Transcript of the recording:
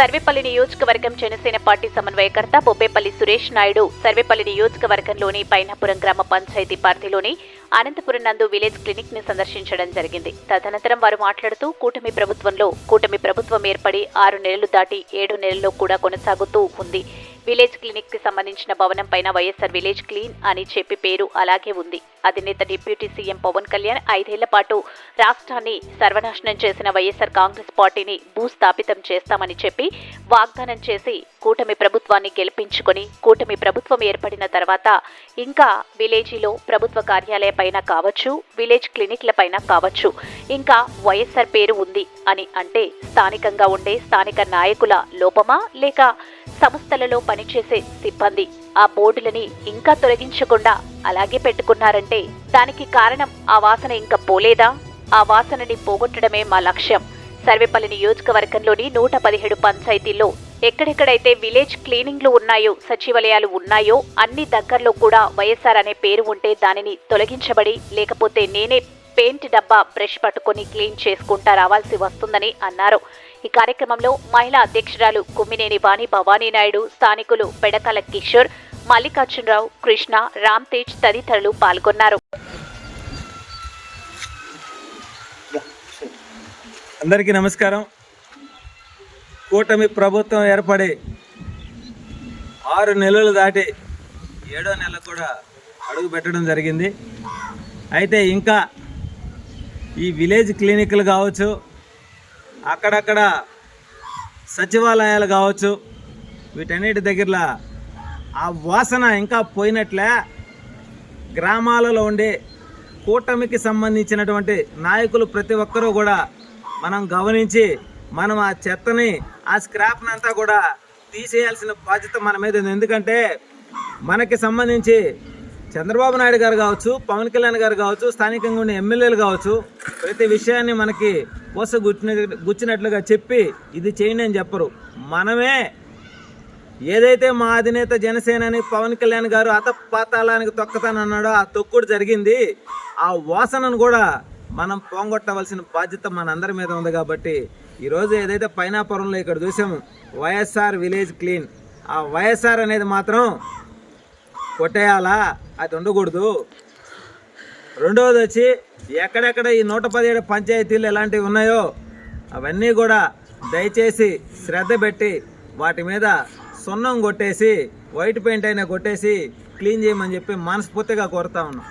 సర్వేపల్లి నియోజకవర్గం జనసేన పార్టీ సమన్వయకర్త బొబ్బేపల్లి సురేష్ నాయుడు సర్వేపల్లి నియోజకవర్గంలోని పైనాపురం గ్రామ పంచాయతీ పరిధిలోని అనంతపురం నందు విలేజ్ క్లినిక్ని సందర్శించడం జరిగింది. తదనంతరం వారు మాట్లాడుతూ కూటమి ప్రభుత్వంలో కూటమి ప్రభుత్వం ఏర్పడి ఆరు నెలలు దాటి ఏడు నెలల్లో కూడా కొనసాగుతూ ఉంది. విలేజ్ క్లినిక్కి సంబంధించిన భవనం పైన వైఎస్ఆర్ విలేజ్ క్లీన్ అని చెప్పి పేరు అలాగే ఉంది. అధినేత డిప్యూటీ సీఎం పవన్ కళ్యాణ్ ఐదేళ్ళ పాటు రాష్ట్రాన్ని సర్వనాశనం చేసిన వైఎస్ఆర్ కాంగ్రెస్ పార్టీని భూస్థాపితం చేస్తామని చెప్పి వాగ్దానం చేసి కూటమి ప్రభుత్వాన్ని గెలిపించుకొని కూటమి ప్రభుత్వం ఏర్పడిన తర్వాత ఇంకా విలేజీలో ప్రభుత్వ కార్యాలయపైన కావచ్చు విలేజ్ క్లినిక్లపైన కావచ్చు. ఇంకా వైఎస్ఆర్ పేరు ఉంది అని అంటే స్థానికంగా ఉండే స్థానిక నాయకుల లోపమా లేక సంస్థలలో పనిచేసే సిబ్బంది ఆ బోర్డులని ఇంకా తొలగించకుండా అలాగే పెట్టుకున్నారంటే దానికి కారణం ఆ వాసన ఇంకా పోలేదా? ఆ వాసనని పోగొట్టడమే మా లక్ష్యం. సర్వేపల్లి నియోజకవర్గంలోని నూట పదిహేడు పంచాయతీల్లో ఎక్కడెక్కడైతే విలేజ్ క్లీనింగ్లు ఉన్నాయో సచివాలయాలు ఉన్నాయో అన్ని దగ్గరలో కూడా వైఎస్ఆర్ అనే పేరు ఉంటే దానిని తొలగించబడి లేకపోతే నేనే పెయింట్ డబ్బా బ్రష్ పట్టుకొని క్లీన్ చేసుకుంటా రావాల్సి వస్తుందని అన్నారు. ఈ కార్యక్రమంలో మహిళా అధ్యక్షురాలు కుమ్మినేని వాణి భవానీ నాయుడు స్థానికులు పెడకల కిషోర్ మల్లికార్జునరావు కృష్ణ రామ్ తేజ్ తదితరులు పాల్గొన్నారు. అందరికీ నమస్కారం. కూటమి ప్రభుత్వం ఏర్పడి ఆరు నెలలు దాటి ఏడో నెల కూడా అడుగు పెట్టడం జరిగింది. అయితే ఇంకా ఈ విలేజ్ క్లినిక్లు కావచ్చు అక్కడక్కడ సచివాలయాలు కావచ్చు వీటన్నిటి దగ్గరలో ఆ వాసన ఇంకా పోయినట్లే. గ్రామాలలో ఉండే కూటమికి సంబంధించినటువంటి నాయకులు ప్రతి ఒక్కరూ కూడా మనం గమనించి మనం ఆ చెత్తని ఆ స్క్రాప్ని అంతా కూడా తీసేయాల్సిన బాధ్యత మన మీద ఉంది. ఎందుకంటే మనకి సంబంధించి చంద్రబాబు నాయుడు గారు కావచ్చు పవన్ కళ్యాణ్ గారు కావచ్చు స్థానికంగా ఉండే ఎమ్మెల్యేలు కావచ్చు ప్రతి విషయాన్ని మనకి పోస గుచ్చిన గుచ్చినట్లుగా చెప్పి ఇది చేయండి అని చెప్పరు. మనమే ఏదైతే మా అధినేత జనసేనని పవన్ కళ్యాణ్ గారు అత పాతాళానికి తొక్కతానన్నాడో ఆ తొక్కుడు జరిగింది. ఆ వాసనను కూడా మనం పోంగొట్టవలసిన బాధ్యత మనందరి మీద ఉంది కాబట్టి ఈరోజు ఏదైతే పైనాపురంలో ఇక్కడ చూసాము వైఎస్ఆర్ విలేజ్ క్లీన్ ఆ వైఎస్ఆర్ అనేది మాత్రం కొట్టేయాలా? అది ఉండకూడదు. రెండవది వచ్చి ఎక్కడెక్కడ ఈ నూట పదిహేడు పంచాయతీలు ఎలాంటివి ఉన్నాయో అవన్నీ కూడా దయచేసి శ్రద్ధ పెట్టి వాటి మీద సున్నం కొట్టేసి వైట్ పెయింట్ అయినా కొట్టేసి క్లీన్ చేయమని చెప్పి మనస్ఫూర్తిగా కోరుతా ఉన్నాం.